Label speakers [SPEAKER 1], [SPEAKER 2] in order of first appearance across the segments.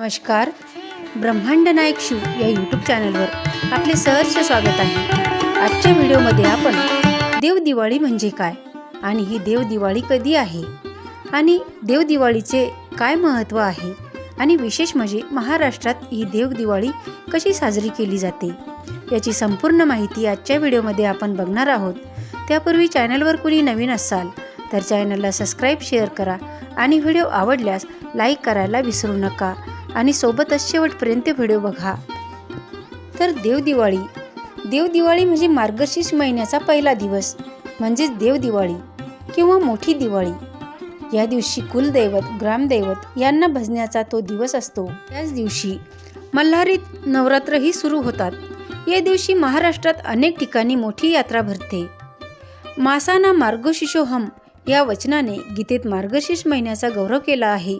[SPEAKER 1] नमस्कार. ब्रह्मांड नायक शिव या यूट्यूब चॅनलवर आपले सहर्ष स्वागत आहे. आजच्या व्हिडिओमध्ये आपण देव दिवाळी म्हणजे काय आणि ही देव दिवाळी कधी आहे आणि देव दिवाळीचे काय महत्त्व आहे आणि विशेष म्हणजे महाराष्ट्रात ही देव दिवाळी कशी साजरी केली जाते याची संपूर्ण माहिती आजच्या व्हिडिओमध्ये आपण बघणार आहोत. त्यापूर्वी चॅनलवर कुणी नवीन असाल तर चॅनलला सबस्क्राईब शेअर करा आणि व्हिडिओ आवडल्यास लाईक करायला विसरू नका. आणि सोबतच शेवटपर्यंत व्हिडिओ बघा. तर देवदिवाळी देवदिवाळी म्हणजे मार्गशीर्ष महिन्याचा पहिला दिवस म्हणजेच देवदिवाळी किंवा मोठी दिवाळी. या दिवशी कुलदैवत ग्रामदैवत यांना भजण्याचा तो दिवस असतो. त्याच दिवशी मल्हारीत नवरात्रही सुरू होतात. या दिवशी महाराष्ट्रात अनेक ठिकाणी मोठी यात्रा भरते. मासाना मार्गशिशोहम या वचनाने गीतेत मार्गशीर्ष महिन्याचा गौरव केला आहे.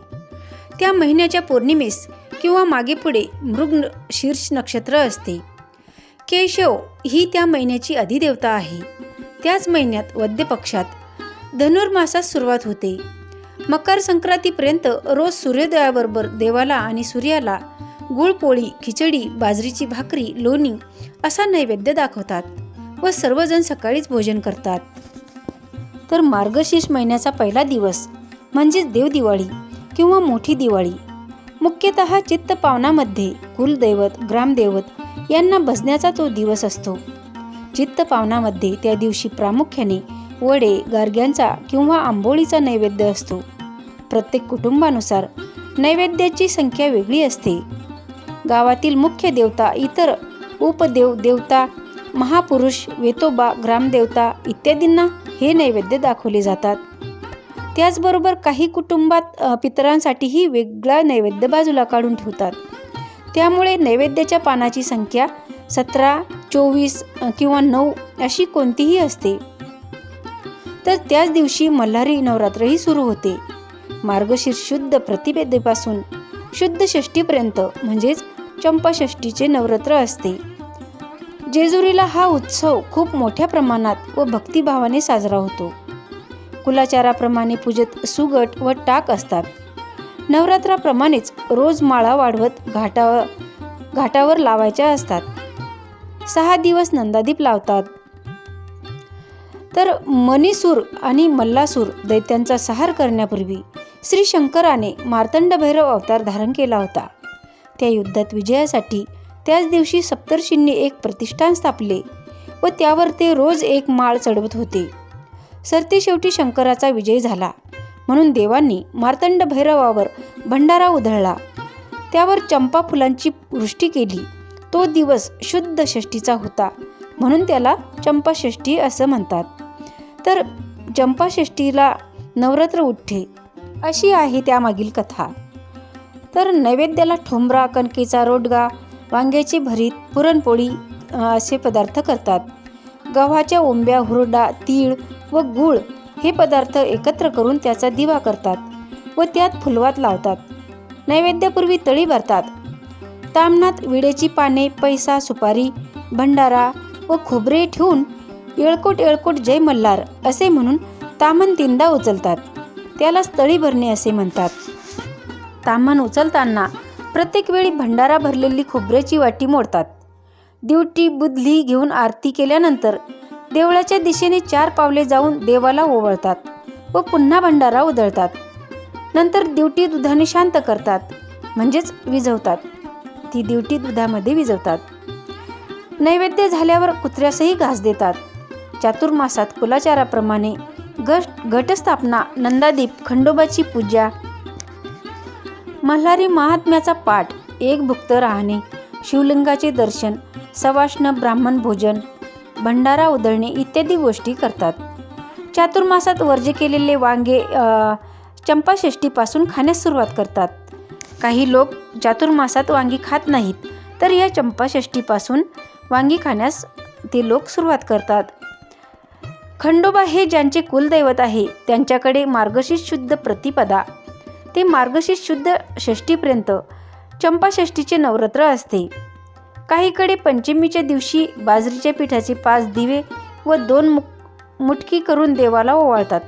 [SPEAKER 1] त्या महिन्याच्या पौर्णिमेस किंवा मागेपुढे मृग शीर्ष नक्षत्र असते. केशव ही त्या महिन्याची अधिदेवता आहे. त्याच महिन्यात वद्यपक्षात धनुर्मासास धनुर्मासात सुरुवात होते. मकर संक्रांतीपर्यंत रोज सूर्योदयाबरोबर देवाला आणि सूर्याला गुळपोळी खिचडी बाजरीची भाकरी लोणी असा नैवेद्य दाखवतात व सर्वजण सकाळीच भोजन करतात. तर मार्गशीर्ष महिन्याचा पहिला दिवस म्हणजेच देवदिवाळी किंवा मोठी दिवाळी. मुख्यतः चित्त पावनामध्ये कुलदैवत ग्रामदैवत यांना भजण्याचा तो दिवस असतो. चित्त पावनामध्ये त्या दिवशी प्रामुख्याने वडे गारग्यांचा किंवा आंबोळीचा नैवेद्य असतो. प्रत्येक कुटुंबानुसार नैवेद्याची संख्या वेगळी असते. गावातील मुख्य देवता इतर उपदेव देवता महापुरुष वेतोबा ग्रामदेवता इत्यादींना हे नैवेद्य दाखवले जातात. त्याचबरोबर काही कुटुंबात पितरांसाठीही वेगळा नैवेद्य बाजूला काढून ठेवतात. त्यामुळे नैवेद्याच्या पानाची संख्या सतरा चोवीस किंवा नऊ अशी कोणतीही असते. तर त्याच दिवशी मल्हारी नवरात्रही सुरू होते. मार्गशीर्ष शुद्ध प्रतिपेदेपासून शुद्ध षष्टीपर्यंत म्हणजेच चंपाषष्टीचे नवरात्र असते. जेजुरीला हा उत्सव खूप मोठ्या प्रमाणात व भक्तिभावाने साजरा होतो. कुलाचाराप्रमाणे पूजेत सुगट व टाक असतात. नवरात्राप्रमाणेच रोज माळा वाढवत घाटावर घाटावर लावायच्या असतात. सहा दिवस नंदादीप लावतात. तर मणिसूर आणि मल्लासूर दैत्यांचा सहार करण्यापूर्वी श्री शंकराने मार्तंड भैरव अवतार धारण केला होता. त्या युद्धात विजयासाठी त्याच दिवशी सप्तर्षींनी एक प्रतिष्ठान स्थापले व त्यावर ते रोज एक माळ चढवत होते. सरतेशेवटी शंकराचा विजय झाला. म्हणून देवांनी मार्तंड भैरवावर भंडारा उधळला. त्यावर चंपा फुलांची वृष्टी केली. तो दिवस शुद्ध षष्टीचा होता. म्हणून त्याला चंपाषष्ठी असं म्हणतात. तर चंपाषष्ठीला नवरात्र उठ्ठे अशी आहे त्यामागील कथा. तर नैवेद्याला ठोंबरा कणकेचा रोडगा वांग्याची भरीत पुरणपोळी असे पदार्थ करतात. गव्हाच्या ओंब्या हुरडा तीळ व गूळ हे पदार्थ एकत्र करून त्याचा दिवा करतात व त्यात फुलवात लावतात. नैवेद्यापूर्वी तळी भरतात. तामणात विड्याची पाने पैसा सुपारी भंडारा व खोबरे ठेवून येळकोट येळकोट जय मल्हार असे म्हणून तामन तीनदा उचलतात. त्यालाच तळी भरणे असे म्हणतात. तामन उचलताना प्रत्येक वेळी भंडारा भरलेली खोबऱ्याची वाटी मोडतात. दिवटी बुधली घेऊन आरती केल्यानंतर देवळाच्या दिशेने चार पावले जाऊन देवाला ओवळतात व पुन्हा भंडारा उधळतात. नंतर दिवटी दुधाने शांत करतात म्हणजेच विझवतात. ती दिवटी दुधामध्ये विझवतात. नैवेद्य झाल्यावर कुत्र्यासही घास देतात. चातुर्मासात कुलाचाराप्रमाणे घट घटस्थापना नंदादीप खंडोबाची पूजा. मल्हारी महात्म्याचा पाठ एक भुक्त राहणे शिवलिंगाचे दर्शन सवाष्ण ब्राह्मण भोजन भंडारा उधळणे इत्यादी गोष्टी करतात. चातुर्मासात वर्जे केलेले वांगे चंपाषष्टीपासून खाण्यास सुरुवात करतात. काही लोक चातुर्मासात वांगी खात नाहीत तर या चंपाषष्टीपासून वांगी खाण्यास ते लोक सुरुवात करतात. खंडोबा हे ज्यांचे कुलदैवत आहे त्यांच्याकडे मार्गशीर्ष शुद्ध प्रतिपदा. ते मार्गशीर्ष शुद्ध षष्टीपर्यंत चंपाषष्टीचे नवरात्र असते. काहीकडे पंचमीच्या दिवशी बाजरीच्या पिठाचे पाच दिवे व दोन मु मुटकी करून देवाला ओवाळतात.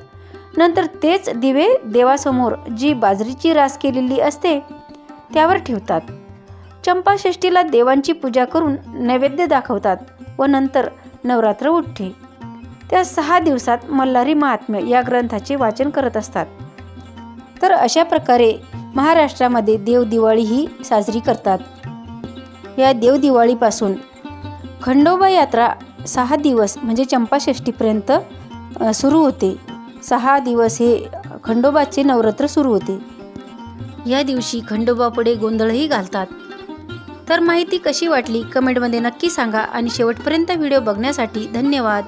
[SPEAKER 1] नंतर तेच दिवे देवासमोर जी बाजरीची रास केलेली असते त्यावर ठेवतात. चंपाषष्ठीला देवांची पूजा करून नैवेद्य दाखवतात व नंतर नवरात्र उठते. त्या सहा दिवसात मल्हारी महात्म्य या ग्रंथाचे वाचन करत असतात. तर अशा प्रकारे महाराष्ट्रामध्ये देव दिवाळी ही साजरी करतात. या देवदिवाळीपासून खंडोबा यात्रा सहा दिवस म्हणजे चंपाषष्टीपर्यंत सुरू होते. सहा दिवस हे खंडोबाचे नवरात्र सुरू होते. या दिवशी खंडोबापुढे गोंधळही घालतात. तर माहिती कशी वाटली? कमेंटमध्ये नक्की सांगा आणि शेवटपर्यंत व्हिडिओ बघण्यासाठी धन्यवाद.